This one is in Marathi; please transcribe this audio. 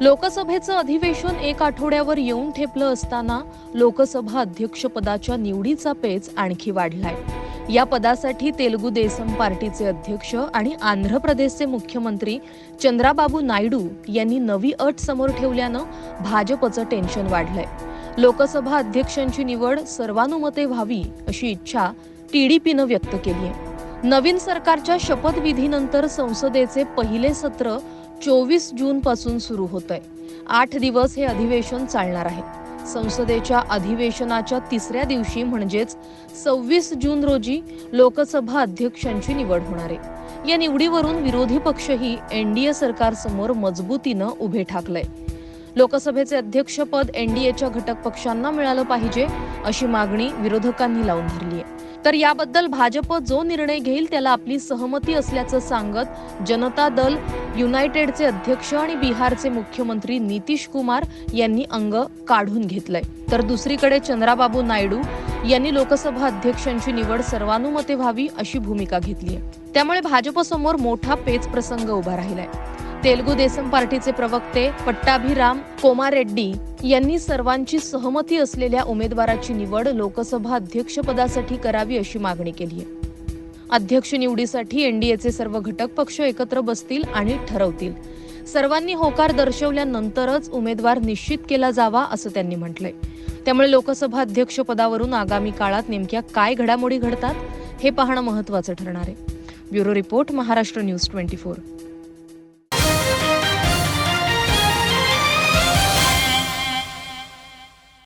लोकसभेचं अधिवेशन एक आठवड्यावर येऊन ठेपलं असताना लोकसभा अध्यक्षपदाच्या निवडीचा पेच आणखी वाढलाय. या पदासाठी तेलगू देसम पार्टीचे अध्यक्ष आणि आंध्र प्रदेशचे मुख्यमंत्री चंद्राबाबू नायडू यांनी नवी अट समोर ठेवल्यानं भाजपचं टेन्शन वाढलंय. लोकसभा अध्यक्षांची निवड सर्वानुमते व्हावी अशी इच्छा टीडीपीनं व्यक्त केली आहे नवीन सरकारच्या शपथविधीनंतर संसदेचे पहिले सत्र चोवीस जून पासून सुरू होत आहे आठ दिवस हे अधिवेशन चालणार आहे. संसदेच्या अधिवेशनाच्या तिसऱ्या दिवशी म्हणजेच सव्वीस जून रोजी लोकसभा अध्यक्षांची निवड होणार आहे. या निवडीवरून विरोधी पक्षही एनडीए सरकारसमोर मजबूतीनं उभे ठाकलंय. लोकसभेचे अध्यक्षपद एनडीएच्या घटक पक्षांना मिळालं पाहिजे अशी मागणी विरोधकांनी लावून धरली आहे तर याबद्दल भाजप जो निर्णय घेईल त्याला आपली सहमती असल्याचं सांगत जनता दल युनायटेडचे अध्यक्ष आणि बिहारचे मुख्यमंत्री नितीश कुमार यांनी अंग काढून घेतलंय. तर दुसरीकडे चंद्राबाबू नायडू यांनी लोकसभा अध्यक्षांची निवड सर्वानुमते व्हावी अशी भूमिका घेतली आहे त्यामुळे भाजपसमोर मोठा पेच प्रसंग उभा राहिलाय. तेलुगू देसम पार्टीचे प्रवक्ते पट्टाभिराम कोमारेड्डी यांनी सर्वांची सहमती असलेल्या उमेदवाराची निवड लोकसभा अध्यक्षपदासाठी करावी अशी मागणी केली आहे. अध्यक्ष निवडीसाठी एनडीएचे सर्व घटक पक्ष एकत्र बसतील आणि ठरवतील. सर्वांनी होकार दर्शवल्यानंतरच उमेदवार निश्चित केला जावा असं त्यांनी म्हटलंय. त्यामुळे लोकसभा अध्यक्षपदावरून आगामी काळात नेमक्या काय घडामोडी घडतात हे पाहणं महत्वाचं ठरणार आहे. Bureau report Maharashtra news twenty four.